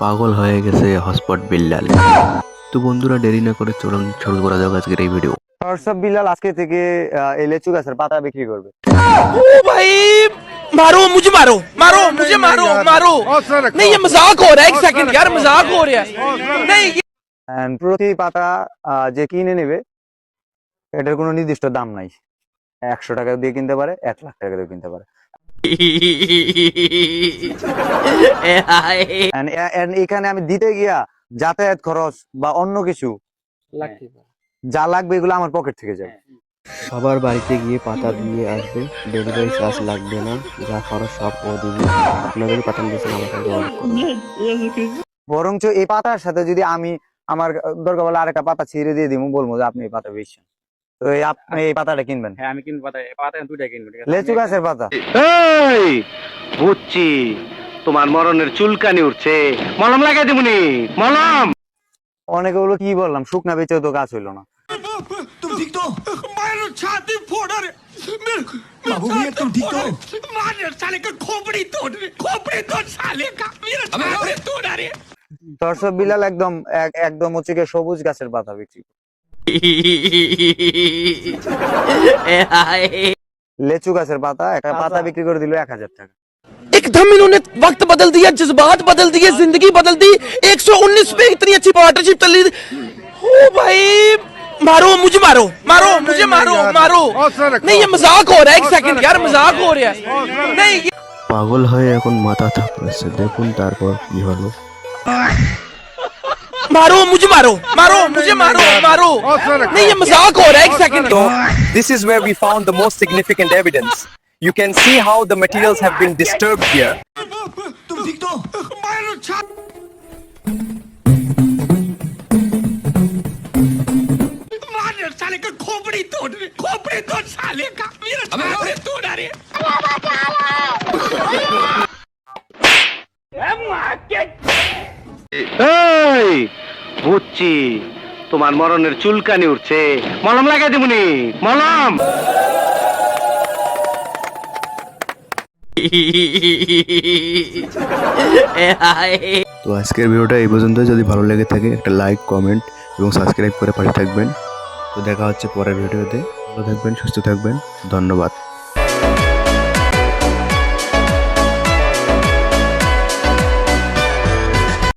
পাগল হয়ে গেছে হটস্পট বিল্লাল তো বন্ধুরা দেরি না করে চলুন শুরু করা যাক আজকের এই ভিডিও হোয়াটসঅ্যাপ বিলাল আজকে থেকে আহ, এই লেচু গাছের পাতা বিক্রি করবে ओ भाई मारो मुझे मारो मारो मुझे मारो मारो नहीं ये मजाक हो रहा है एक सेकंड यार मजाक हो रहा है नहीं ये- And প্রতি পাতা আহ, যে কিনে নেবে এটার কোনো নির্দিষ্ট দাম নাই একশো টাকা দিয়ে কিনতে পারে এক লাখ টাকা দিয়ে কিনতে পারে And এ- and এখানে আমি দিতে গিয়া যাতায়াত খরচ বা অন্য কিছু যা লাগবে এগুলো আমার পকেট থেকে যায় সবার বাড়িতে গিয়ে পাতা দিয়ে আসবে। ডেলিভারি চার্জ লাগবে না। যা খরচ সব ও দিবে। আপনাদের পাঠান দিয়েছেন আমাকে বরঞ্চ এই পাতার সাথে যদি আমি আমার দরকার বলে আরেকটা পাতা ছিঁড়ে দিয়ে দিব বলব যে আপনি এই পাতা বেচছেন। কি বললাম শুকনা তো গাছ না। দর্শক বিলাল একদম একদম হচ্ছে সবুজ গাছের পাতা বিক্রি লেচু গাছের পাতা একটা পাতা বিক্রি করে দিল এক হাজার টাকা एकदम इन्होंने वक्त बदल दिया जज्बात बदल दिए जिंदगी बदल दी 119 पे इतनी अच्छी पार्टनरशिप चल रही ओ भाई मारो मुझे मारो मारो मुझे मारो मारो नहीं ये मजाक हो रहा है एक सेकंड यार मजाक हो रहा है नहीं ये- পাগল হয়ে এখন মাথা থাকতেছে দেখুন তারপর কি হলো मारो मुझे मारो मारो मुझे मारो मारो। नहीं ये मज़ाक हो रहा है एक सेकंड तो this is where we found the most significant evidence you can see how the materials have been disturbed here तुम दिख तो मारो साले का खोपड़ी तोड़ रहे खोपड़ी तोड़ साले का मेरा खोपड़ी तोड़ रहे। এই, বুঝছি। তোমার মরণের চুলকানি উঠছে। মলম লাগাই দেবনি মলম। তো আজকের ভিডিওটা এই পর্যন্ত যদি ভালো লেগে থাকে, একটা লাইক কমেন্ট এবং সাবস্ক্রাইব করে পাশে থাকবেন। তো দেখা হচ্ছে পরের ভিডিওতে। ভালো থাকবেন, সুস্থ থাকবেন। ধন্যবাদ।